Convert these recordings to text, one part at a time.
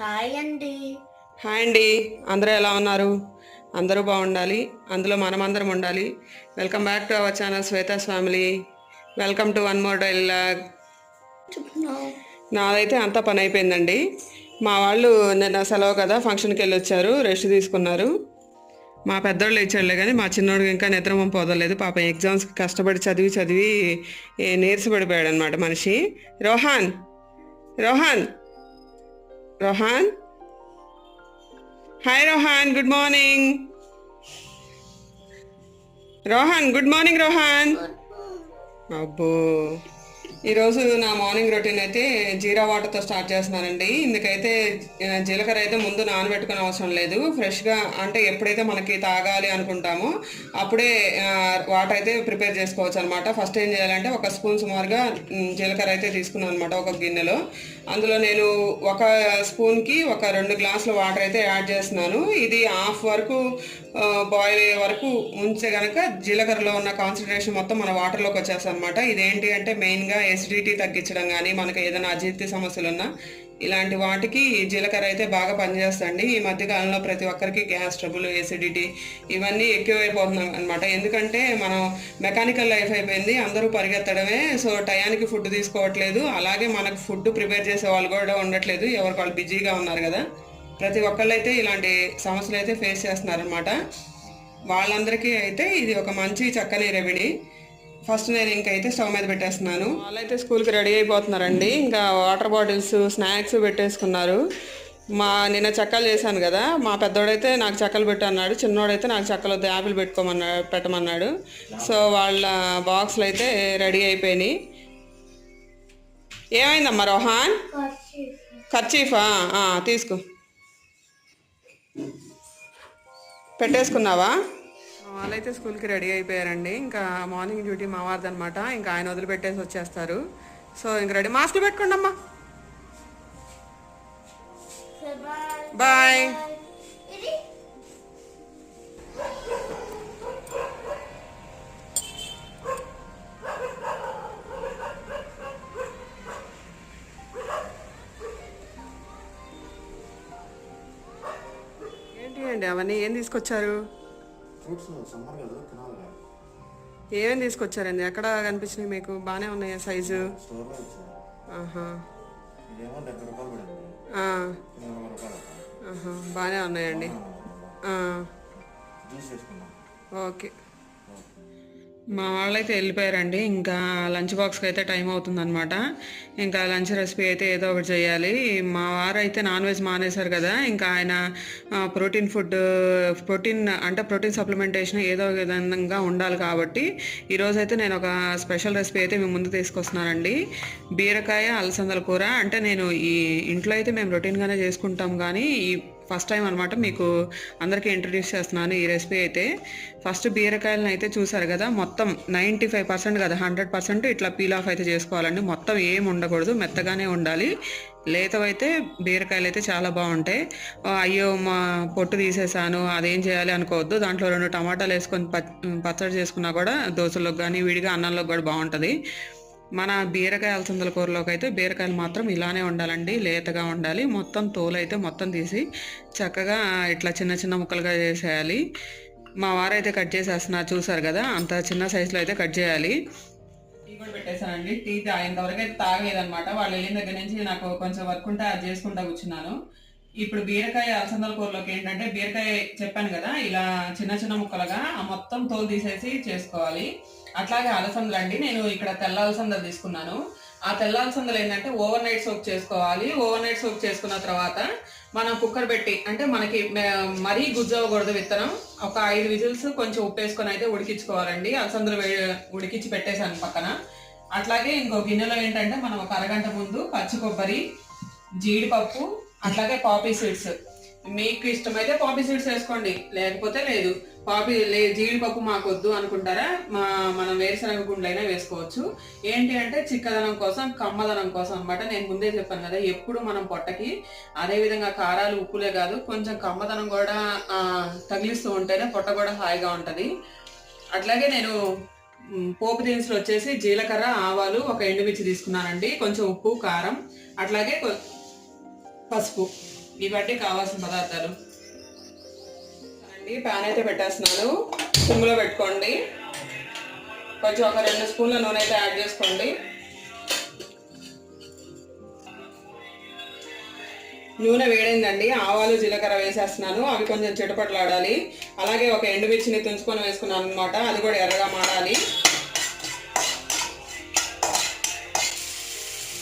Hi అండి. Hi అండి. అందరూ ఎలా ఉన్నారు? అందరూ బాగుండాలి. అందులో మనమందరం ఉండాలి. Welcome back to our channel Shweta's family welcome to one more dialogue నాదైతే అంతా పని అయిపోయిందండి. మా వాళ్ళు నిన్న సెలవు కదా ఫంక్షన్కి వెళ్ళి వచ్చారు రెస్ట్ తీసుకున్నారు. మా పెద్దోళ్ళు ఇచ్చాడులే కానీ మా చిన్నోడికి ఇంకా నిద్ర పోదలేదు. పాప ఎగ్జామ్స్కి కష్టపడి చదివి చదివి నీరసపడిపోయాడు అనమాట మనిషి. Rohan Rohan Rohan hi Rohan good morning Rohan good morning Rohan అబ్బో. ఈరోజు నా మార్నింగ్ రొటీన్ అయితే జీరా వాటర్తో స్టార్ట్ చేస్తున్నానండి. ఇందుకైతే జీలకర్ర అయితే ముందు నానబెట్టుకునే అవసరం లేదు. ఫ్రెష్గా అంటే ఎప్పుడైతే మనకి తాగాలి అనుకుంటామో అప్పుడే వాటర్ అయితే ప్రిపేర్ చేసుకోవచ్చు అనమాట ఫస్ట్ ఏం చేయాలంటే ఒక స్పూన్ సుమారుగా జీలకర్ర అయితే తీసుకున్నాను అనమాట ఒక గిన్నెలో. అందులో నేను ఒక స్పూన్కి ఒక రెండు గ్లాసుల వాటర్ అయితే యాడ్ చేస్తున్నాను. ఇది హాఫ్ వరకు బాయిల్ అయ్యే వరకు ఉంచే కనుక జీలకర్రలో ఉన్న కాన్సన్ట్రేషన్ మొత్తం మన వాటర్లోకి వచ్చేస్తుంది అనమాట ఇదేంటి అంటే మెయిన్గా ఎసిడిటీ తగ్గించడం కానీ మనకి ఏదైనా అజీర్తి సమస్యలు ఉన్నా ఇలాంటి వాటికి జీలకర్ర అయితే బాగా పనిచేస్తుంది ఈ మధ్యకాలంలో ప్రతి ఒక్కరికి గ్యాస్ ట్రబుల్ ఎసిడిటీ ఇవన్నీ ఎక్కువైపోతున్నాం అనమాట ఎందుకంటే మనం మెకానికల్ లైఫ్ అయిపోయింది అందరూ పరిగెత్తడమే. సో టయానికి ఫుడ్ తీసుకోవట్లేదు. అలాగే మనకు ఫుడ్ ప్రిపేర్ చేసే వాళ్ళు కూడా ఉండట్లేదు. ఎవరికి వాళ్ళు బిజీగా ఉన్నారు కదా. ప్రతి ఒక్కళ్ళు అయితే ఇలాంటి సమస్యలు అయితే ఫేస్ చేస్తున్నారనమాట వాళ్ళందరికీ అయితే ఇది ఒక మంచి చక్కని రెమెడీ. ఫస్ట్ నేను ఇంకైతే స్టవ్ మీద పెట్టేస్తున్నాను. వాళ్ళైతే స్కూల్కి రెడీ అయిపోతున్నారండి. ఇంకా వాటర్ బాటిల్స్ స్నాక్స్ పెట్టేసుకున్నారు. మా నిన్న చెక్కలు చేశాను కదా మా పెద్దోడైతే నాకు చెక్కలు పెట్టు అన్నాడు చిన్నోడైతే నాకు చెక్కలు వద్దు యాపిల్ పెట్టుకోమన్నాడు పెట్టమన్నాడు. సో వాళ్ళ బాక్స్లు అయితే రెడీ అయిపోయినాయి. ఏమైందమ్మా రోహాన్? ఖర్చీఫా తీసుకో. పెట్టేసుకున్నావా? వాళ్ళైతే స్కూల్కి రెడీ అయిపోయారండి. ఇంకా మార్నింగ్ డ్యూటీ మావారిది అనమాట ఇంకా ఆయన వదిలిపెట్టేసి వచ్చేస్తారు. సో ఇంక రెడీ. మాస్క్ పెట్టుకోండి అమ్మా. బాయ్. ఏంటి అండి అవన్నీ? ఏం తీసుకొచ్చారు? ఫ్రూట్స్ సమ్మర్ కదా తినాలి ఏమేమి తీసుకొచ్చారండి? ఎక్కడ కనిపించినాయి మీకు? బాగానే ఉన్నాయా సైజు? స్టోర్లో ఇచ్చారు. ఆహా. ఇదేమో డెబ్బై రూపాయలు పడింది. ఆ, నలభై రూపాయలు ఆహా బాగానే ఉన్నాయండి. ఆ, జ్యూస్ చేసుకున్నాం ఓకే. మా వాళ్ళైతే వెళ్ళిపోయారండి. ఇంకా లంచ్ బాక్స్కి అయితే టైం అవుతుందనమాట ఇంకా లంచ్ రెసిపీ అయితే ఏదో ఒకటి చేయాలి. మా వారు అయితే నాన్ వెజ్ మానేశారు కదా ఇంకా ఆయన ప్రోటీన్ ఫుడ్ ప్రోటీన్ అంటే ప్రోటీన్ సప్లిమెంటేషన్ ఏదో విధంగా ఉండాలి కాబట్టి ఈరోజు అయితే నేను ఒక స్పెషల్ రెసిపీ అయితే మేము ముందు తీసుకొస్తున్నానండి. బీరకాయ అలసందల కూర అంటే నేను ఈ ఇంట్లో అయితే మేము రొటీన్గానే చేసుకుంటాం కానీ ఈ ఫస్ట్ టైం అనమాట మీకు అందరికీ ఇంట్రడ్యూస్ చేస్తున్నాను ఈ రెసిపీ అయితే. ఫస్ట్ బీరకాయలను అయితే చూసారు కదా మొత్తం నైంటీ ఫైవ్ పర్సెంట్ కదా హండ్రెడ్ పర్సెంట్ ఇట్లా పీల్ ఆఫ్ అయితే చేసుకోవాలండి. మొత్తం ఏం ఉండకూడదు మెత్తగానే ఉండాలి. లేతవైతే బీరకాయలు అయితే చాలా బాగుంటాయి. అయ్యో మా పొట్టు తీసేసాను అదేం చేయాలి అనుకోవద్దు. దాంట్లో రెండు టమాటాలు వేసుకొని పచ్చడి చేసుకున్నా కూడా దోశలకు కానీ విడిగా అన్నంలోకి కూడా బాగుంటుంది. మన బీరకాయ అలసందల కూరలోకి అయితే బీరకాయలు మాత్రం ఇలానే ఉండాలండి లేతగా ఉండాలి. మొత్తం తోలు అయితే మొత్తం తీసి చక్కగా ఇట్లా చిన్న చిన్న ముక్కలుగా చేసేయాలి. మా వారైతే కట్ చేసేస్తున్నారు చూసారు కదా? అంత చిన్న సైజులో అయితే కట్ చేయాలి. టీ కూడా పెట్టేశానండి. టీ ఇంతవరకు అయితే తాగేదనమాట వాళ్ళు వెళ్ళిన దగ్గర నుంచి నాకు కొంచెం వర్క్ ఉంటే అది చేసుకుంటా కూర్చున్నాను. ఇప్పుడు బీరకాయ అలసందల కూరలోకి ఏంటంటే బీరకాయ చెప్పాను కదా ఇలా చిన్న చిన్న ముక్కలుగా ఆ మొత్తం తోలు తీసేసి చేసుకోవాలి. అట్లాగే అలసందలు అండి. నేను ఇక్కడ తెల్ల అలసందలు తీసుకున్నాను. ఆ తెల్ల అలసందలు ఏంటంటే ఓవర్ నైట్ సోక్ చేసుకోవాలి. ఓవర్ నైట్ సోక్ చేసుకున్న తర్వాత మనం కుక్కర్ పెట్టి అంటే మనకి మరీ గుజ్జవకూడదు విత్తనం. ఒక ఐదు విజిల్స్ కొంచెం ఉప్పు వేసుకొని అయితే ఉడికించుకోవాలండి. అలసందలు ఉడికించి పెట్టేశాను పక్కన. అట్లాగే ఇంకో గిన్నెలో ఏంటంటే మనం ఒక అరగంట ముందు పచ్చి కొబ్బరి జీడిపప్పు అట్లాగే పాపీ సీడ్స్. మీకు ఇష్టమైతే పాపీ సీడ్స్ వేసుకోండి. లేకపోతే లేదు. పాపి లే జీడిపప్పు మాకు వద్దు అనుకుంటారా? మా మనం వేరుశనగ గుండ్లైనా వేసుకోవచ్చు. ఏంటి అంటే చిక్కదనం కోసం కమ్మదనం కోసం అన్నమాట. నేను ముందే చెప్పాను కదా ఎప్పుడు మనం పొట్టకి అదే విధంగా కారాలు ఉప్పులే కాదు కొంచెం కమ్మదనం కూడా తగిలిస్తూ ఉంటేనే పొట్ట కూడా హాయిగా ఉంటుంది. అట్లాగే నేను పోపు దినుసులు వచ్చేసి జీలకర్ర ఆవాలు ఒక ఎండుమిర్చి తీసుకున్నానండి. కొంచెం ఉప్పు కారం అట్లాగే కొ- పసుపు. ఇవన్నీ కావాల్సిన పదార్థాలు. అండి ప్యాన్ అయితే పెట్టేస్తున్నాను. సిమ్లో పెట్టుకోండి. కొంచెం ఒక రెండు స్పూన్ల నూనె అయితే యాడ్ చేసుకోండి. నూనె వేడైందండి. ఆవాలు జీలకర్ర వేసేస్తున్నాను. అవి కొంచెం చిటపట్లాడాలి. అలాగే ఒక ఎండుమిర్చిని తుంచుకొని వేసుకున్నాను అనమాట అది కూడా ఎర్రగా మాడాలి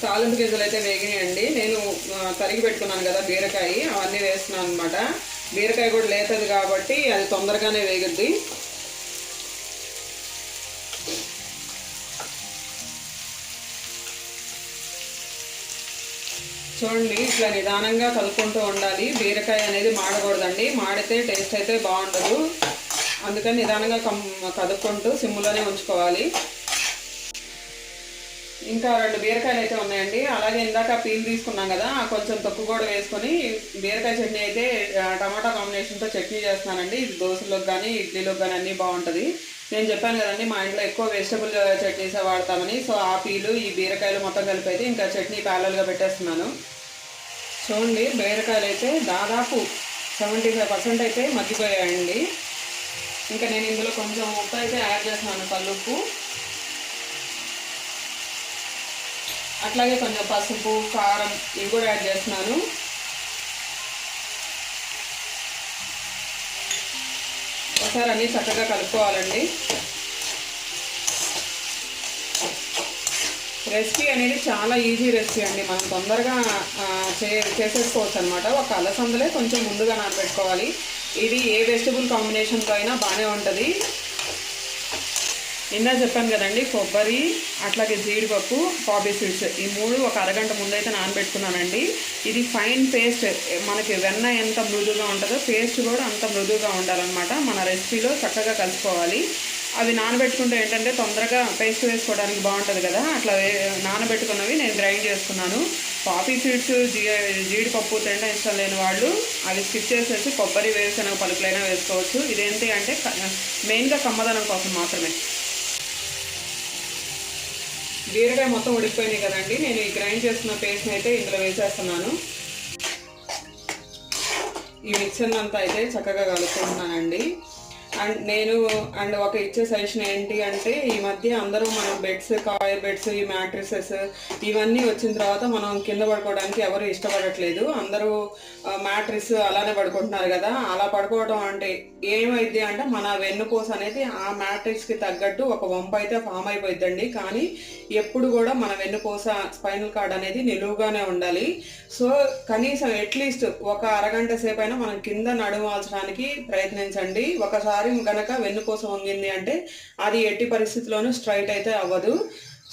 తాలింపు గింజలు అయితే వేగినాయండి. నేను తరిగి పెట్టుకున్నాను కదా బీరకాయ. అవన్నీ వేస్తున్నాను అనమాట బీరకాయ కూడా లేతది కాబట్టి అది తొందరగానే వేగుద్ది. చూడండి ఇట్లా నిదానంగా కలుపుకుంటూ ఉండాలి. బీరకాయ అనేది మాడకూడదండి. మాడితే టేస్ట్ అయితే బాగుండదు. అందుకని నిదానంగా కం కదుపుకుంటూ సిమ్లోనే ఉంచుకోవాలి. ఇంకా రెండు బీరకాయలు అయితే ఉన్నాయండి. అలాగే ఇందాక పీల్ తీసుకున్నాం కదా కొంచెం తొక్కు కూడా వేసుకొని బీరకాయ చట్నీ అయితే టమాటా కాంబినేషన్తో చట్నీ చేస్తున్నానండి. ఇది దోశలోకి కానీ ఇడ్లీలోకి కానీ అన్నీ బాగుంటుంది. నేను చెప్పాను కదండి మా ఇంట్లో ఎక్కువ వెజిటబుల్ చట్నీసే వాడతామని. సో ఆ పీలు ఈ బీరకాయలు మొత్తం కలిపి అయితే ఇంకా చట్నీ ప్యాలల్గా పెట్టేస్తున్నాను. చూడండి బీరకాయలు అయితే దాదాపు సెవెంటీ ఫైవ్ పర్సెంట్ అయితే మగ్గిపోయాయండి. ఇంకా నేను ఇందులో కొంచెం ఉప్పు అయితే యాడ్ చేస్తున్నాను కల్లుప్పు. అట్లాగే కొంచెం పసుపు కారం ఇవి కూడా యాడ్ చేస్తున్నాను. ఒకసారి అన్నీ చక్కగా కలుపుకోవాలండి. రెసిపీ అనేది చాలా ఈజీ రెసిపీ అండి. మనం తొందరగా చే చేసేసుకోవచ్చు అనమాట ఒక అలసందలే కొంచెం ముందుగా నానబెట్టుకోవాలి. ఇది ఏ వెజిటబుల్ కాంబినేషన్తో అయినా బాగానే ఉంటుంది. నిన్న చెప్పాను కదండి కొబ్బరి అట్లాగే జీడిపప్పు పాపీ సీడ్స్ ఈ మూడు ఒక అరగంట ముందైతే నానబెట్టుకున్నానండి. ఇది ఫైన్ పేస్ట్ మనకి వెన్న ఎంత మృదుగా ఉంటుందో పేస్ట్ కూడా అంత మృదువుగా ఉండాలన్నమాట. మన రెసిపీలో చక్కగా కలుసుకోవాలి అవి నానబెట్టుకుంటే ఏంటంటే తొందరగా పేస్ట్ వేసుకోవడానికి బాగుంటుంది కదా. అట్లా నానబెట్టుకున్నవి నేను గ్రైండ్ చేసుకున్నాను పాపీ సీడ్స్ జీ జీడిపప్పు తినడం ఇష్టం లేని వాళ్ళు అవి స్కిప్ చేసేసి కొబ్బరి వేరుశనగ పలుకులైనా వేసుకోవచ్చు. ఇదేంటి అంటే మెయిన్గా కమ్మదనం కోసం మాత్రమే. బీరకాయ మొత్తం ఉడికిపోయినాయి కదండి. నేను ఈ గ్రైండ్ చేస్తున్న పేస్ట్ని అయితే ఇందులో వేసేస్తున్నాను. ఈ మిక్సర్ అంతా అయితే చక్కగా కలుపుకుంటున్నానండి. అండ్ నేను అండ్ ఒక ఇచ్చే సజెషన్ ఏంటి అంటే ఈ మధ్య అందరూ మనం బెడ్స్ కాయర్ బెడ్స్ ఈ మ్యాట్రిసెస్ ఇవన్నీ వచ్చిన తర్వాత మనం కింద పడుకోవడానికి ఎవరు ఇష్టపడట్లేదు. అందరూ మ్యాట్రిస్ అలానే పడుకుంటున్నారు కదా. అలా పడుకోవడం అంటే ఏమైంది అంటే మన వెన్నుపూస అనేది ఆ మ్యాట్రిక్స్కి తగ్గట్టు ఒక వంపు అయితే ఫామ్ అయిపోయిందండి కానీ ఎప్పుడు కూడా మన వెన్నుపూస స్పైనల్ కార్డ్ అనేది నిలువుగానే ఉండాలి. సో కనీసం అట్లీస్ట్ ఒక అరగంట సేపు అయినా మనం కింద నడవాల్చడానికి ప్రయత్నించండి. ఒకసారి గనక వెన్నుపూస వంగింది అంటే అది ఎట్టి పరిస్థితిలోనూ స్ట్రైట్ అయితే అవ్వదు.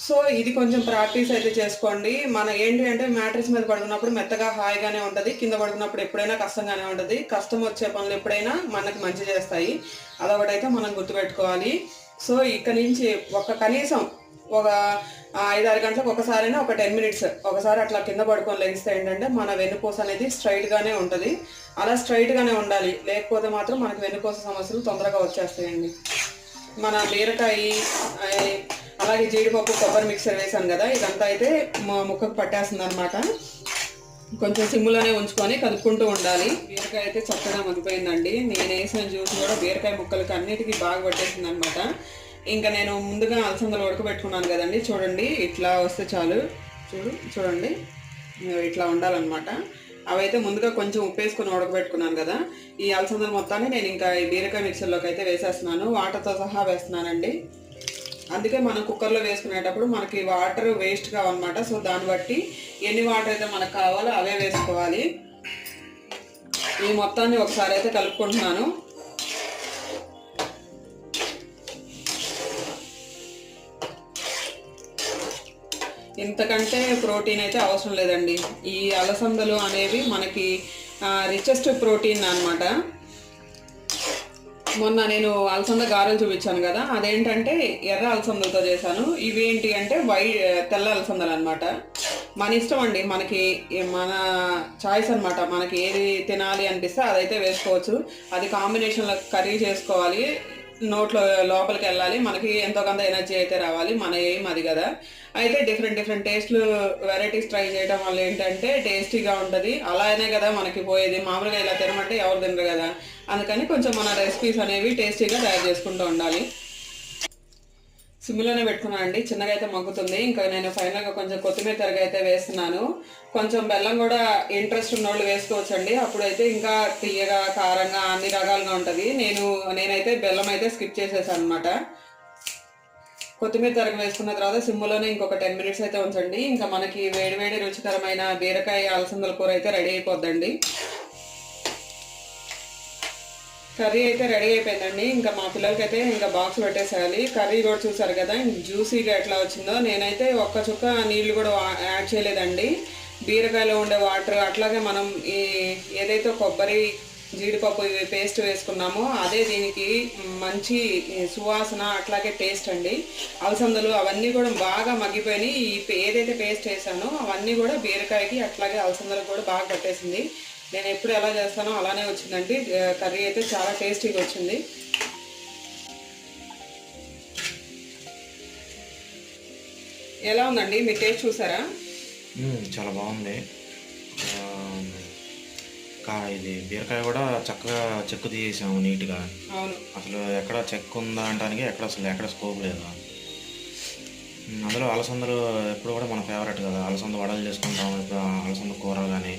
సో ఇది కొంచెం ప్రాక్టీస్ అయితే చేసుకోండి. మన ఏంటి అంటే మ్యాట్రిక్స్ మీద పడుకున్నప్పుడు మెత్తగా హాయిగానే ఉంటుంది. కింద పడుకున్నప్పుడు ఎప్పుడైనా కష్టంగానే ఉంటుంది. కష్టం వచ్చే పనులు ఎప్పుడైనా మనకి మంచి చేస్తాయి. అదొకటైతే మనం గుర్తుపెట్టుకోవాలి. సో ఇక్కడ నుంచి ఒక కనీసం ఒక ఐదారు ఐదు ఆరు గంటలకు ఒకసారైనా ఒక టెన్ మినిట్స్ ఒకసారి అట్లా కింద పడుకొని లెగిస్తే ఏంటంటే మన వెన్నుపూస అనేది స్ట్రైట్గానే ఉంటుంది. అలా స్ట్రైట్గానే ఉండాలి. లేకపోతే మాత్రం మనకి వెన్నుపూస సమస్యలు తొందరగా వచ్చేస్తాయండి. మన బీరకాయ అలాగే జీడిపప్పు కొబ్బరి మిక్సర్ వేసాను కదా ఇదంతా అయితే మా ముక్కకు పట్టేస్తుంది అనమాట కొంచెం సిమ్లోనే ఉంచుకొని కలుపుకుంటూ ఉండాలి. బీరకాయ అయితే చక్కగా మగ్గిపోయిందండి. నేను వేసిన జ్యూస్ కూడా బీరకాయ ముక్కలకి అన్నిటికీ బాగా పట్టేసింది అనమాట ఇంకా నేను ముందుగా అలసందలు ఉడకబెట్టుకున్నాను కదండి. చూడండి ఇట్లా వస్తే చాలు. చూడు చూడండి. ఇట్లా ఉండాలన్నమాట. అవైతే ముందుగా కొంచెం ఉప్పు వేసుకొని ఉడకబెట్టుకున్నాను కదా. ఈ అలసందలు మొత్తాన్ని నేను ఇంకా ఈ బీరకాయ మిక్సర్లోకి అయితే వేసేస్తున్నాను. వాటర్తో సహా వేస్తున్నానండి. అందుకే మనం కుక్కర్లో వేసుకునేటప్పుడు మనకి వాటర్ వేస్ట్ కావన్నమాట సో దాన్ని బట్టి ఎన్ని వాటర్ అయితే మనకు కావాలో అవే వేసుకోవాలి. ఈ మొత్తాన్ని ఒకసారి అయితే కలుపుకుంటున్నాను. ఇంతకంటే ప్రోటీన్ అయితే అవసరం లేదండి. ఈ అలసందలు అనేవి మనకి రిచెస్ట్ ప్రోటీన్ అన్నమాట. మొన్న నేను అలసంద గారెలు చూపించాను కదా అదేంటంటే ఎర్ర అలసందలతో చేశాను. ఇవి ఏంటి అంటే వై తెల్ల అలసందలు అనమాట మన ఇష్టం అండి మనకి మన చాయిస్ అనమాట మనకి ఏది తినాలి అనిపిస్తే అదైతే వేసుకోవచ్చు. అది కాంబినేషన్లో కర్రీ చేసుకోవాలి. నోట్లో లోపలికి వెళ్ళాలి. మనకి ఎంతో కొంత ఎనర్జీ అయితే రావాలి. మన ఏం అది కదా. అయితే డిఫరెంట్ డిఫరెంట్ టేస్ట్లు వెరైటీస్ ట్రై చేయడం వల్ల ఏంటంటే టేస్టీగా ఉంటుంది. అలానే కదా మనకి పోయేది. మామూలుగా ఇలా తినమంటే ఎవరు తినరు కదా. అందుకని కొంచెం మన రెసిపీస్ అనేవి టేస్టీగా తయారు చేసుకుంటూ ఉండాలి. సిమ్లోనే పెట్టుకున్నాను అండి చిన్నగా అయితే మగ్గుతుంది. ఇంకా నేను ఫైనల్గా కొంచెం కొత్తిమీర తరగ అయితే వేస్తున్నాను. కొంచెం బెల్లం కూడా ఇంట్రెస్ట్ ఉన్న వాళ్ళు వేసుకోవచ్చండి. అప్పుడైతే ఇంకా తీయగా కారంగా అన్ని రకాలుగా ఉంటుంది. నేను నేనైతే బెల్లం అయితే స్కిప్ చేసేసాను అనమాట కొత్తిమీర తరగ వేసుకున్న తర్వాత సిమ్లోనే ఇంకొక టెన్ మినిట్స్ అయితే ఉంచండి. ఇంకా మనకి వేడివేడి రుచికరమైన బీరకాయ అలసందల కూర అయితే రెడీ అయిపోద్దండి. కర్రీ అయితే రెడీ అయిపోయిందండి. ఇంకా మా పిల్లలకైతే ఇంకా బాక్స్ పెట్టేసేయాలి. కర్రీ కూడా చూసారు కదా జ్యూసీగా ఎట్లా వచ్చిందో. నేనైతే ఒక్క చుక్క నీళ్ళు కూడా యాడ్ చేయలేదండి. బీరకాయలో ఉండే వాటర్ అట్లాగే మనం ఈ ఏదైతే కొబ్బరి జీడిపప్పు ఇవి పేస్ట్ వేసుకున్నామో అదే దీనికి మంచి సువాసన అట్లాగే టేస్ట్ అండి. అలసందలు అవన్నీ కూడా బాగా మగ్గిపోయినాయి. ఈ ఏదైతే పేస్ట్ వేసానో అవన్నీ కూడా బీరకాయకి అట్లాగే అలసందలకు కూడా బాగా పట్టేసింది. నేను ఎప్పుడు ఎలా చేస్తానో అలానే వచ్చిందండి. కర్రీ అయితే చాలా టేస్టీగా వచ్చింది. ఎలా ఉందండి? మీ టేస్ట్ చూసారా? చాలా బాగుంది. ఇది బీరకాయ కూడా చక్కగా చెక్కు తీసేసాము నీట్గా. అవును. అసలు ఎక్కడ చెక్ ఉందా అంటానికి ఎక్కడ అసలు ఎక్కడ స్కోప్ లేదు. అందులో అలసందలు ఎప్పుడు కూడా మన ఫేవరెట్ కదా. అలసంద వడలు చేసుకుంటాం అలసంద కూర కానీ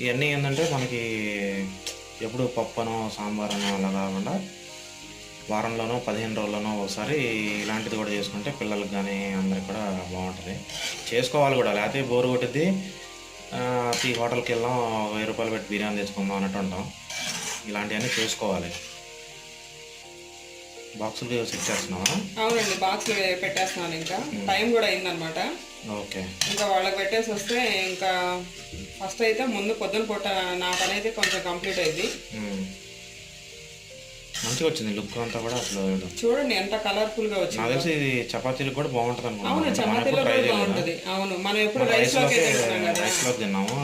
ఇవన్నీ ఏంటంటే మనకి ఎప్పుడు పప్పునో సాంబార్ అనో అలా కాకుండా వారంలోనో పదిహేను రోజుల్లోనో ఒకసారి ఇలాంటిది కూడా చేసుకుంటే పిల్లలకి కానీ అందరికి కూడా బాగుంటుంది. చేసుకోవాలి కూడా. లేకపోతే బోరు కొట్టిద్ది. ఈ హోటల్కి వెళ్ళాం వెయ్యి రూపాయలు పెట్టి బిర్యానీ తెచ్చుకుందాం అన్నట్టు ఉంటాం. ఇలాంటివన్నీ చేసుకోవాలి. బాక్సులు సెట్ చేస్తున్నావా? అవునండి బాక్స్ పెట్టేస్తున్నాను ఇంకా. టైం కూడా అయిందనమాట. ఓకే. ఇంకా వాళ్ళకి పెట్టేసి వస్తే ఇంకా ఫస్ట్ అయితే ముందు పొద్దున పూట నా పని అయితే కొంచెం కంప్లీట్ అయింది. మంచిగా వచ్చింది లుక్ అంతా కూడా అసలు. చూడండి ఎంత కలర్ఫుల్గా వచ్చింది. నాకు తెలిసి ఇది చపాతీలకు కూడా బాగుంటుంది అవును చపాతీలో బాగుంటది. అవును మనం ఎప్పుడు రైస్లోకి కదా. రైస్లోకి తిన్నాము?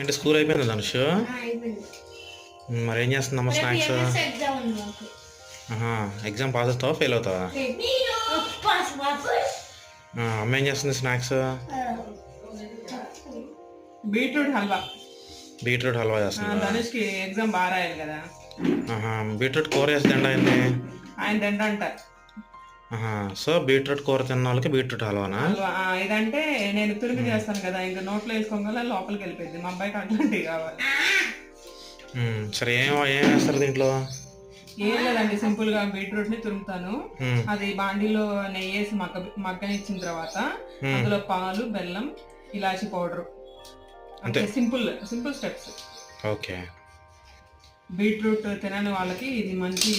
అంటే స్కూల్ అయిపోయింది ధనుష్ అయిపోయింది. మరి ఏం చేస్తుందమ్మా స్నాక్స్? ఎగ్జామ్ ఉంది మాకు. ఎగ్జామ్ పాస్ అవుతావా? ఫెయిల్ అవుతావా అమ్మ ఏం చేస్తుంది snacks? Beetroot halwa. Beetroot halwa ఆ, చేస్తుంది ధనుష్కి ఎగ్జామ్ బాగా రాయాలి కదా. ఆహా, బీట్రూట్ కూర వేసి తిండ అయింది? ఆయన తింటంట ఆహా, సో బీట్రూట్ కూర తిన్న వాళ్ళకి బీట్రూట్ హల్వానా? ఇదంటే నేను తురిమి చేస్తాను కదా ఇంకా నోట్లో వేసుకోగల లోపలికి వెళ్ళిపోయింది. మా అబ్బాయికి అట్లాంటివి కావాలి. సరే ఏం ఏం వేస్తారు దీంట్లో? ఏం లేదండి సింపుల్గా బీట్రూట్ని తురుముతాను అది బాండీలో నెయ్యి వేసి మగ్గ మగ్గనిచ్చిన తర్వాత అందులో పాలు బెల్లం ఇలాచి పౌడర్. అంతే simple simple steps. Okay. Beetroot తినని వాళ్ళకి ఇది మంచి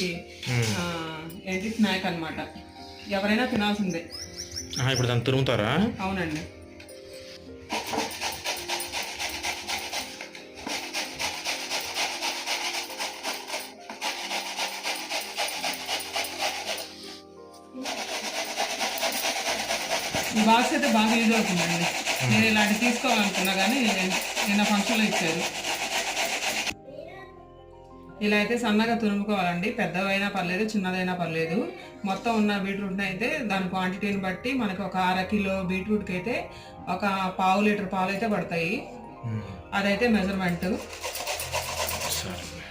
ఏంటి స్నాక్ అన్నమాట. ఎవరైనా తినాల్సిందే. ఇప్పుడు దాన్ని తురుముతారా? అవునండి. ఈ బాక్స్ అయితే బాగా యూజ్ అవుతుందండి. నేను ఇలాంటి తీసుకోవాలనుకున్నా కానీ నిన్న ఫంక్షన్లో ఇచ్చారు. ఇలా అయితే సన్నగా తురుముకోవాలండి. పెద్దవైనా పర్లేదు చిన్నదైనా పర్లేదు. మొత్తం ఉన్న బీట్రూట్ని అయితే దాని క్వాంటిటీని బట్టి మనకి ఒక అర కిలో బీట్రూట్కి అయితే ఒక పావు లీటర్ పాలు అయితే పడతాయి. మ్మ్. అదైతే మెజర్మెంట్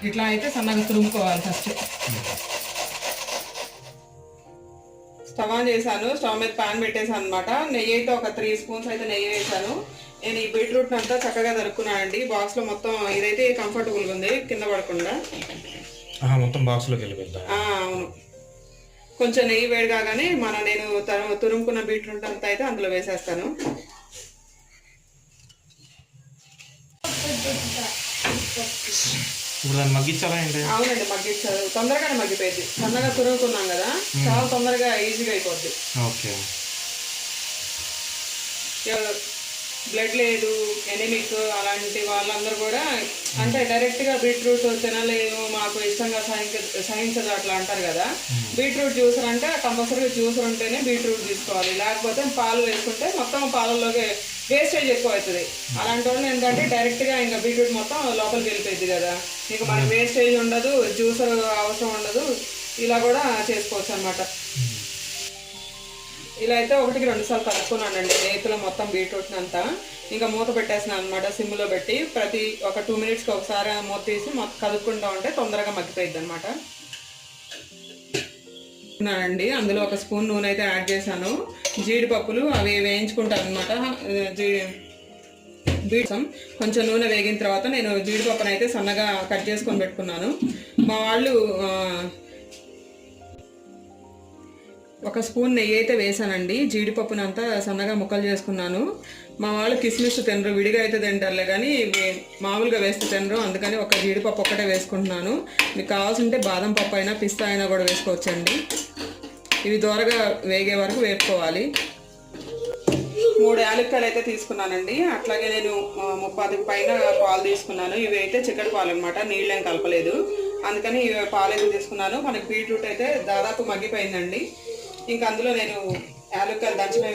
ఇట్లా అయితే సన్నగా తురుముకోవాలి ఫస్ట్ స్టవ్ ఆన్ చేశాను. స్టవ్ మీద పాన్ పెట్టేసాను అనమాట నెయ్యి అయితే ఒక త్రీ స్పూన్స్ అయితే నెయ్యి వేసాను నేను ఈ బీట్రూట్ అంతా చక్కగా దొరుకున్నానండి బాక్స్లో మొత్తం ఇదైతే కంఫర్టబుల్ ఉంది కింద పడకుండా. మొత్తం బాక్స్లోకి అవును. కొంచెం నెయ్యి వేడి కాగానే మన నేను తరు- తురుముకున్న బీట్రూట్ అంతా అయితే అందులో వేసేస్తాను. ఇప్పుడు దాన్ని మగ్గించాలా ఏంటి? అవునండి మగ్గించారు తొందరగానే మగ్గిపోయింది సన్నగా తురుముకున్నాం కదా చాలా తొందరగా ఈజీగా అయిపోద్ది. ఓకే. బ్లడ్ లేదు ఎనిమిక్ అలాంటి వాళ్ళందరూ కూడా అంటే డైరెక్ట్గా బీట్రూట్ తినలేము మాకు ఇష్టంగా సహించ సహించదు అట్లా అంటారు కదా. బీట్రూట్ జ్యూసర్ అంటే కంపల్సరీగా జ్యూసర్ ఉంటేనే బీట్రూట్ తీసుకోవాలి. లేకపోతే పాలు వేసుకుంటే మొత్తం పాలల్లోకి వేస్టేజ్ ఎక్కువ అవుతుంది. అలాంటి వాళ్ళు ఏంటంటే డైరెక్ట్గా ఇంకా బీట్రూట్ మొత్తం లోపలికి వెళ్ళిపోయింది కదా. ఇంకా మనకి వేస్టేజ్ ఉండదు జ్యూసర్ అవసరం ఉండదు. ఇలా కూడా చేసుకోవచ్చు అనమాట ఇలా అయితే ఒకటికి రెండు సార్లు కలుపుకున్నానండి నేతిలో మొత్తం బీట్రూట్ అంతా. ఇంకా మూత పెట్టేసినాను అనమాట సిమ్లో పెట్టి ప్రతి ఒక టూ మినిట్స్కి ఒకసారి మూత తీసి కలుపుకుంటా ఉంటే తొందరగా మగ్గిపోయింది అనమాట అండి అందులో ఒక స్పూన్ నూనె అయితే యాడ్ చేశాను. జీడిపప్పులు అవి వేయించుకుంటాను అనమాట జీ బీడ్సం కొంచెం నూనె వేగిన తర్వాత నేను జీడిపప్పును అయితే సన్నగా కట్ చేసుకొని పెట్టుకున్నాను. మా వాళ్ళు ఒక స్పూన్ నెయ్యి అయితే వేసానండి జీడిపప్పును అంతా సన్నగా ముక్కలు చేసుకున్నాను. మా వాళ్ళు కిస్మిస్ తినరు విడిగా అయితే తింటారులే కానీ మామూలుగా వేస్తే తినరు. అందుకని ఒక జీడిపప్పు ఒక్కటే వేసుకుంటున్నాను. మీకు కావాల్సింటే బాదం పప్పు అయినా పిస్తా అయినా కూడా వేసుకోవచ్చండి. ఇవి త్వరగా వేగే వరకు వేపుకోవాలి. మూడు యాలక్కాయలు అయితే తీసుకున్నానండి. అట్లాగే నేను ముప్పై పైన పాలు తీసుకున్నాను. ఇవి అయితే చిక్కటి పాలు అనమాట నీళ్ళేం కలపలేదు. అందుకని ఇవి పాలు అయితే తీసుకున్నాను? మనకి బీట్రూట్ అయితే దాదాపు మగ్గిపోయిందండి. ఇంకా అందులో నేను యాలక్కాయలు దంచిన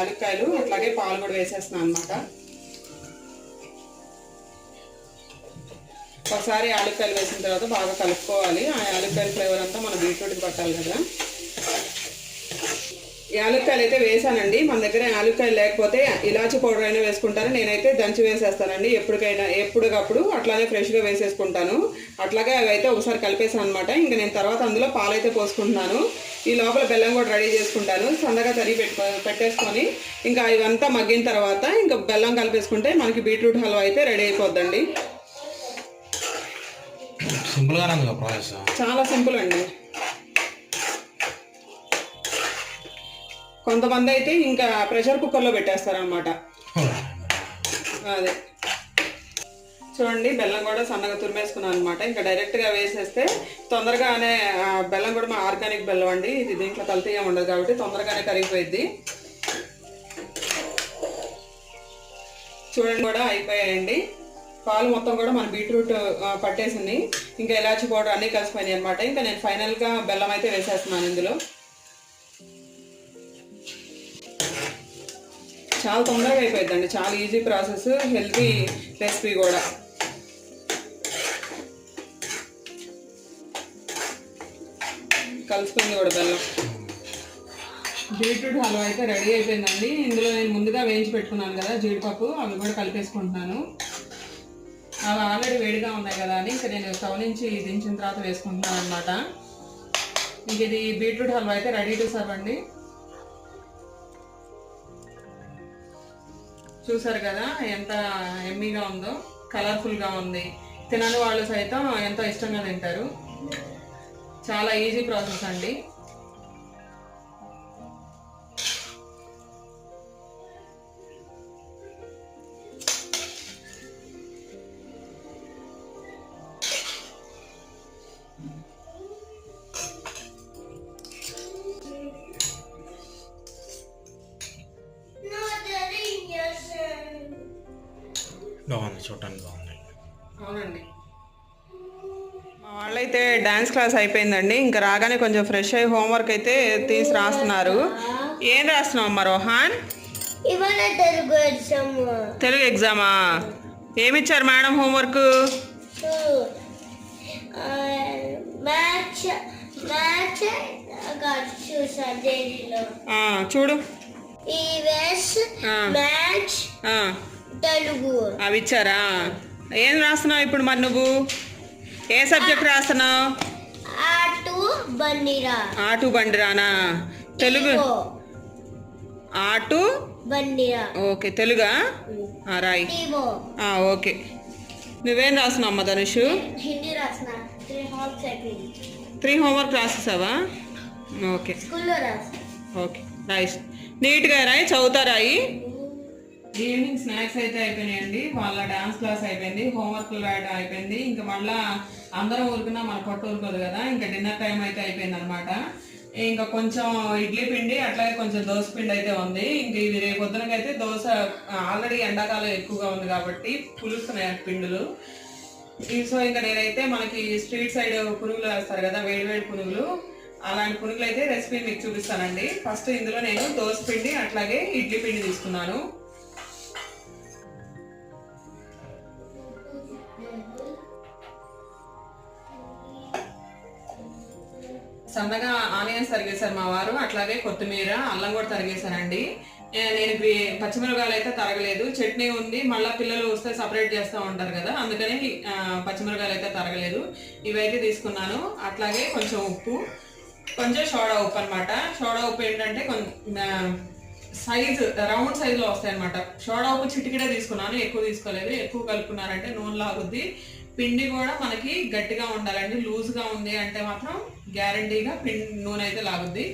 యాలక్కాయలు అట్లాగే పాలు కూడా వేసేస్తున్నాను అనమాట ఒకసారి యాలక్కాయలు వేసిన తర్వాత బాగా కలుపుకోవాలి. ఆ యాలక్కాయల ఫ్లేవర్ అంతా మన బీట్రూట్కి పట్టాలి కదా. యాలక్కాయలు అయితే వేసానండి మన దగ్గర యాలక్కాయలు లేకపోతే ఇలాచి పౌడర్ అయినా వేసుకుంటాను. నేనైతే దంచి వేసేస్తానండి. ఎప్పటికైనా ఎప్పటికప్పుడు అట్లానే ఫ్రెష్గా వేసేసుకుంటాను. అట్లాగే అవి అయితే ఒకసారి కలిపేసాను అనమాట ఇంకా నేను తర్వాత అందులో పాలైతే పోసుకుంటున్నాను. ఈ లోపల బెల్లం కూడా రెడీ చేసుకుంటాను. సన్నగా తరిగి పెట్టుకో పెట్టేసుకొని ఇంకా ఇవంతా మగ్గిన తర్వాత ఇంకా బెల్లం కలిపేసుకుంటే మనకి బీట్రూట్ హల్వా అయితే రెడీ అయిపోద్దండి. చాలా సింపుల్ అండి. కొంతమంది అయితే ఇంకా ప్రెషర్ కుక్కర్లో పెట్టేస్తారనమాట అదే. చూడండి బెల్లం కూడా సన్నగా తురిమేసుకున్నాను అనమాట ఇంకా డైరెక్ట్గా వేసేస్తే తొందరగానే బెల్లం కూడా మా ఆర్గానిక్ బెల్లం అండి. ఇది దీంట్లో కల్తీగా ఉండదు కాబట్టి తొందరగానే కరిగిపోయింది చూడండి కూడా అయిపోయాయండి. పాలు మొత్తం కూడా మన బీట్రూట్ పట్టేసింది. ఇంకా ఇలాచి పౌడర్ అన్నీ కలిసిపోయినాయి అనమాట ఇంకా నేను ఫైనల్గా బెల్లం అయితే వేసేస్తున్నాను ఇందులో. చాలా తొందరగా అయిపోయిందండి చాలా ఈజీ ప్రాసెస్ హెల్తీ రెసిపీ కూడా. కలుసుకుంది కూడా బెల్లం. బీట్రూట్ హల్వా అయితే రెడీ అయిపోయిందండి. ఇందులో నేను ముందుగా వేయించి పెట్టుకున్నాను కదా జీడిపప్పు అవి కూడా కలిపేసుకుంటున్నాను. అవి ఆల్రెడీ వేడిగా ఉన్నాయి కదా అని ఇంకా నేను స్టవ్ నుంచి దించిన తర్వాత వేసుకుంటున్నాను అనమాట ఇంక ఇది బీట్రూట్ హల్వా అయితే రెడీ టు సర్వ్ అండి. చూసారు కదా ఎంత ఎమ్మీగా ఉందో కలర్ఫుల్గా ఉంది. తినని వాళ్ళు సైతం ఎంతో ఇష్టంగా తింటారు. చాలా ఈజీ ప్రాసెస్ అండి. బాగుంది చూడటానికి బాగుంది. అవునండి. మా వాళ్ళైతే డ్యాన్స్ క్లాస్ అయిపోయిందండి. ఇంకా రాగానే కొంచెం ఫ్రెష్ అయ్యి హోంవర్క్ అయితే తీసి రాస్తున్నారు. ఏం రాస్తున్నావు అమ్మ రోహన్? ఇవాళ తెలుగు ఎగ్జామ్. తెలుగు ఎగ్జామా? ఏమిచ్చారు మేడం హోంవర్క్? చూడు. ఆ. మ్యాచ్ ఆ, తెలుగు. అవి ఇచ్చారా? ఏం రాస్తున్నావు ఇప్పుడు మరి నువ్వు? ఏ సబ్జెక్ట్ రాస్తున్నావు? ఆటు బండిరా ఆటు బండిరానా తెలుగు. ఆటు బండిరా ఓకే తెలుగా? ఆ, రాయి. ఓకే. నువ్వేం రాస్తున్నావు అమ్మ ధనుషు? హిందీ రాసిన త్రీ హోంవర్క్ రాసేసావా? ఓకే. ఓకే రైస్ నీట్గా రాయి చదువుతా రాయి. ఈవినింగ్ స్నాక్స్ అయితే అయిపోయినాయండి. వాళ్ళ డాన్స్ క్లాస్ అయిపోయింది హోంవర్క్ రాయడం అయిపోయింది. ఇంకా మళ్ళా అందరం ఊరుకున్నా మన పొట్టు ఊరుకోదు కదా ఇంకా డిన్నర్ టైం అయితే అయిపోయింది అనమాట ఇంకా కొంచెం ఇడ్లీ పిండి అట్లాగే కొంచెం దోశ పిండి అయితే ఉంది. ఇంక ఇవి రేపు పొద్దునకైతే దోశ ఆల్రెడీ ఎండాకాలం ఎక్కువగా ఉంది కాబట్టి పులుస్తున్నాయి పిండులు. సో ఇంకా నేనైతే మనకి స్ట్రీట్ సైడ్ పునుగులు వేస్తారు కదా వేడి వేడి పునుగులు. అలాంటి పునుగులు అయితే రెసిపీ మీకు చూపిస్తానండి. ఫస్ట్ ఇందులో నేను దోశ పిండి అట్లాగే ఇడ్లీ పిండి తీసుకున్నాను. సన్నగా ఆనియన్స్ తరిగేశారు మా వారు. అట్లాగే కొత్తిమీర అల్లం కూడా తరిగేశారండి నేను పచ్చిమిరపకాయలు అయితే తరగలేదు. చట్నీ ఉంది. మళ్ళీ పిల్లలు వస్తే సపరేట్ చేస్తూ ఉంటారు కదా. అందుకని పచ్చిమిరపకాయలు అయితే తరగలేదు. ఇవైతే తీసుకున్నాను. అట్లాగే కొంచెం ఉప్పు. కొంచెం సోడా ఉప్పు అనమాట సోడా ఉప్పు ఏంటంటే కొంచెం సైజు రౌండ్ సైజులో వస్తాయి అనమాట సోడా ఉప్పు చిటికిడే తీసుకున్నాను. ఎక్కువ తీసుకోలేదు. ఎక్కువ కలుపుకున్నారంటే నూనె లాగుద్ది పిండి కూడా మనకి గట్టిగా ఉండాలండి లూజ్గా ఉంది అంటే మాత్రం గ్యారంటీగా పిండి నూనె అయితే లాగుద్ది.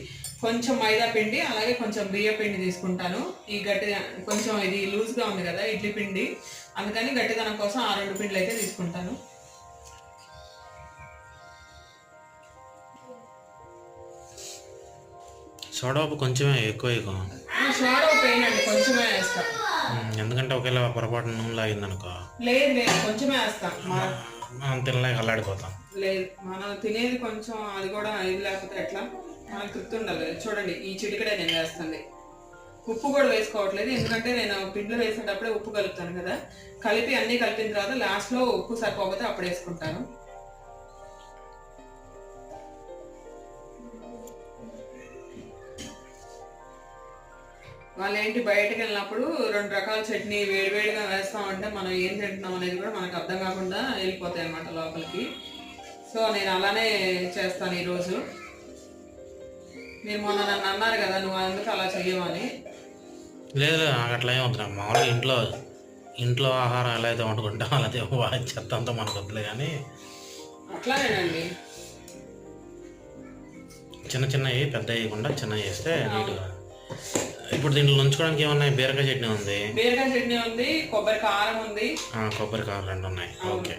కొంచెం మైదా పిండి అలాగే కొంచెం బియ్య పిండి తీసుకుంటాను. ఈ గట్టి కొంచెం ఇది లూజ్గా ఉంది కదా ఇడ్లీ పిండి అందుకని గట్టిదనం కోసం ఆ రెండు పిండిలు అయితే తీసుకుంటాను. సోడా ఉప్పు కొంచెమే ఎక్కువ సోడా ఉప్పు వేయనండి కొంచెమే వేస్తా. ఎందుకంటే ఒకేలా పొరపాటు నూనె లాగిందనుకో. లేదు లేదు కొంచెమే వేస్తాం. మన తినలేక అల్లాడిపోతాం. లేదు మనం తినేది కొంచెం అది కూడా ఇది లేకపోతే ఎట్లా? మనకు తృప్తి ఉండాలి చూడండి ఈ చిటికడే నేను వేస్తుంది. ఉప్పు కూడా వేసుకోవట్లేదు. ఎందుకంటే నేను పిండిలో వేసేటప్పుడే ఉప్పు కలుపుతాను కదా. కలిపి అన్నీ కలిపిన తర్వాత లాస్ట్లో ఉప్పు సరిపోతే అప్పుడు వేసుకుంటాను. వాళ్ళు ఏంటి బయటకు వెళ్ళినప్పుడు రెండు రకాల చట్నీ వేడివేడిగా వేస్తామంటే మనం ఏం తింటున్నాం అనేది కూడా మనకు అర్థం కాకుండా వెళ్ళిపోతాయి అన్నమాట లోపలికి. సో నేను అలానే చేస్తాను ఈరోజు. మీరు మొన్న నన్ను అన్నారు కదా నువ్వు ఎందుకు అలా చెయ్యమని లేదు నాకు అట్లా ఏం వద్దు నాకు మామూలుగా ఇంట్లో ఇంట్లో ఆహారం ఎలా అయితే వండుకుంటాం అలా అయితే వా- చెత్త అంతా మనకు వద్దులే కానీ అట్లానేనండి. చిన్న చిన్నవి పెద్ద వేయకుండా చిన్నవి చేస్తే నీట్గా ఇప్పుడు దీంట్లో ఉంచుకోవడానికి ఏమన్నాయి? బీరకాయ చట్నీ ఉంది. బీరకాయ చట్నీ ఉంది కొబ్బరి కారం ఉంది. కొబ్బరి కారం రెండు ఉన్నాయి. ఓకే.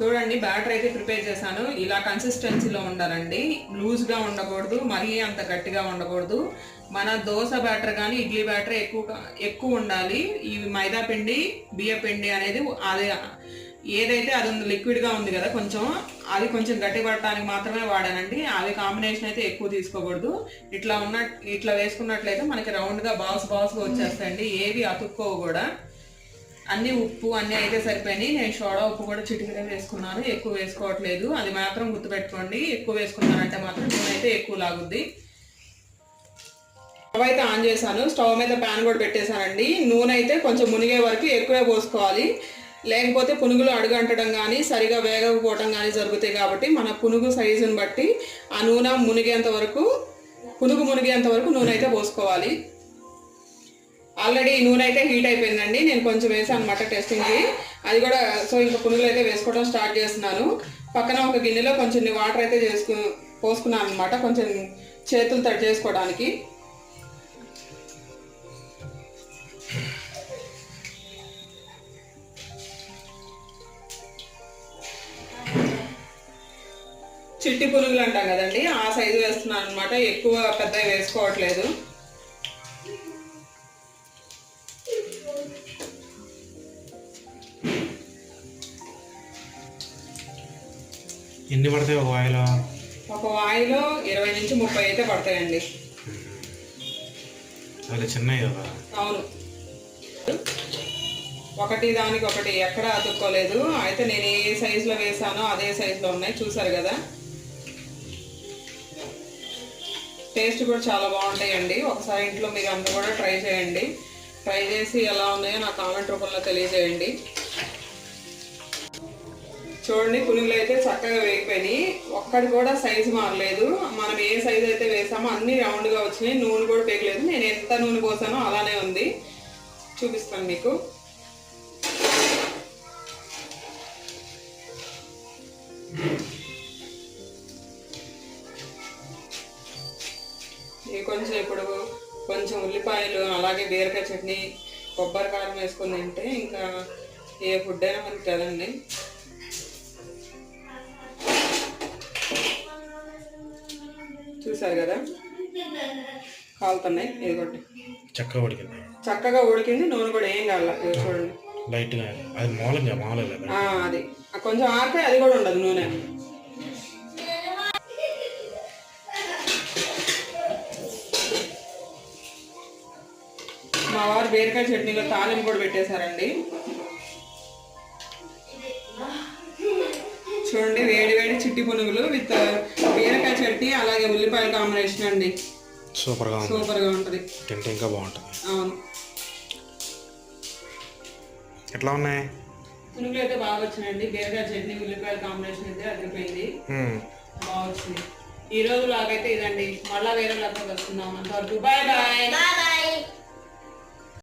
చూడండి బ్యాటర్ అయితే ప్రిపేర్ చేశాను. ఇలా కన్సిస్టెన్సీలో ఉండాలండి. లూజ్గా ఉండకూడదు మరీ అంత గట్టిగా ఉండకూడదు. మన దోశ బ్యాటర్ కానీ ఇడ్లీ బ్యాటర్ ఎక్కువ ఎక్కువ ఉండాలి. ఈ మైదా పిండి బియ్య పిండి అనేది అది ఏదైతే అది ఉంది లిక్విడ్గా ఉంది కదా కొంచెం అది కొంచెం గట్టి పడటానికి మాత్రమే వాడానండి. అవి కాంబినేషన్ అయితే ఎక్కువ తీసుకోకూడదు. ఇట్లా ఉన్న ఇట్లా వేసుకున్నట్లయితే మనకి రౌండ్గా బాల్స్ బాల్స్గా వచ్చేస్తాయండి. ఏవి అతుక్కోవు కూడా. అన్ని ఉప్పు అన్నీ అయితే సరిపోయినాయి. నేను సోడా ఉప్పు కూడా చిటికనే వేసుకున్నాను. ఎక్కువ వేసుకోవట్లేదు. అది మాత్రం గుర్తుపెట్టుకోండి. ఎక్కువ వేసుకున్నానంటే మాత్రం నూనె అయితే ఎక్కువ లాగుద్ది. స్టవ్ అయితే ఆన్ చేశాను. స్టవ్ మీద ప్యాన్ కూడా పెట్టేశానండి. నూనె అయితే కొంచెం మునిగే వరకు ఎక్కువే పోసుకోవాలి. లేకపోతే పునుగులు అడుగంటడం కానీ సరిగా వేగకపోవడం కానీ జరుగుతాయి కాబట్టి మన పునుగు సైజుని బట్టి ఆ నూనె మునిగేంత వరకు పునుగు మునిగేంత వరకు నూనె అయితే పోసుకోవాలి. ఆల్రెడీ నూనె అయితే హీట్ అయిపోయిందండి. నేను కొంచెం వేసాను అనమాట టెస్టింగ్కి అది కూడా సో ఇంకా పునుగులు అయితే వేసుకోవడం స్టార్ట్ చేస్తున్నాను. పక్కన ఒక గిన్నెలో కొంచెం వాటర్ అయితే చేసుకు పోసుకున్నాను అనమాట కొంచెం చేతులు తడి చేసుకోవడానికి. చిట్టి పునుగులు అంటాం కదండి ఆ సైజు వేస్తున్నాను అనమాట ఎక్కువ పెద్ద వేసుకోవట్లేదు. ఎన్ని పడతాయి ఒక వాయిలో? ఒక వాయిలో ఇరవై నుంచి ముప్పై అయితే పడతాయండి. చాలా చిన్నవి కదా? అవును. ఒకటి దానికి ఒకటి ఎక్కడ అతుక్కోలేదు. అయితే నేను ఏ సైజులో వేసానో అదే సైజులో ఉన్నాయి. చూసారు కదా? టేస్ట్ కూడా చాలా బాగుంటాయండి. ఒకసారి ఇంట్లో మీరు అందరూ కూడా ట్రై చేయండి. ట్రై చేసి ఎలా ఉన్నాయో నా కామెంట్ రూపంలో తెలియజేయండి. చూడండి పునుగులు అయితే చక్కగా వేగిపోయినాయి. ఒక్కటి కూడా సైజు మారలేదు. మనం ఏ సైజు అయితే వేసామో అన్ని రౌండ్గా వచ్చినాయి. నూనె కూడా పేగలేదు. నేను ఎంత నూనె పోసానో అలానే ఉంది. చూపిస్తాను మీకు. బీరకాయ చట్నీ కొబ్బరి కారం వేసుకొని తింటే ఇంకా ఏ ఫుడ్ అయినా మనకి కదండి చూసారు కదా? కాలుతున్నాయి. ఇదిగోండి చక్కగా ఉడికింది. చక్కగా ఉడికింది. నూనె కూడా ఏం ఇది చూడండి. లైట్గా అది మామూలుగా అది. కొంచెం ఆరితే అది కూడా ఉండదు నూనె. మా వారు బీరకాయ చట్నీలో తాలింపు కూడా పెట్టేశారండి. చూడండి వేడి వేడి చిట్టి పునుగులు విత్ బీరకాయ చట్నీ అలాగే ఉల్లిపాయ కాంబినేషన్ అండి. సూపర్గా ఉంది. సూపర్గా ఉంటది. తింటే ఇంకా బాగుంటుంది. అవును. ఎట్లా ఉన్నాయి? పునుగులు అయితే బాగా వచ్చినాయండి. బీరకాయ చట్నీ ఉల్లిపాయ కాంబినేషన్ అయితే అదిరిపోయింది. బాగా వచ్చింది. ఈ రోజు లాగైతే ఇదండి. మళ్ళా వేరే లాగా వస్తున్నాం. అంతవరకు బాయ్ బాయ్.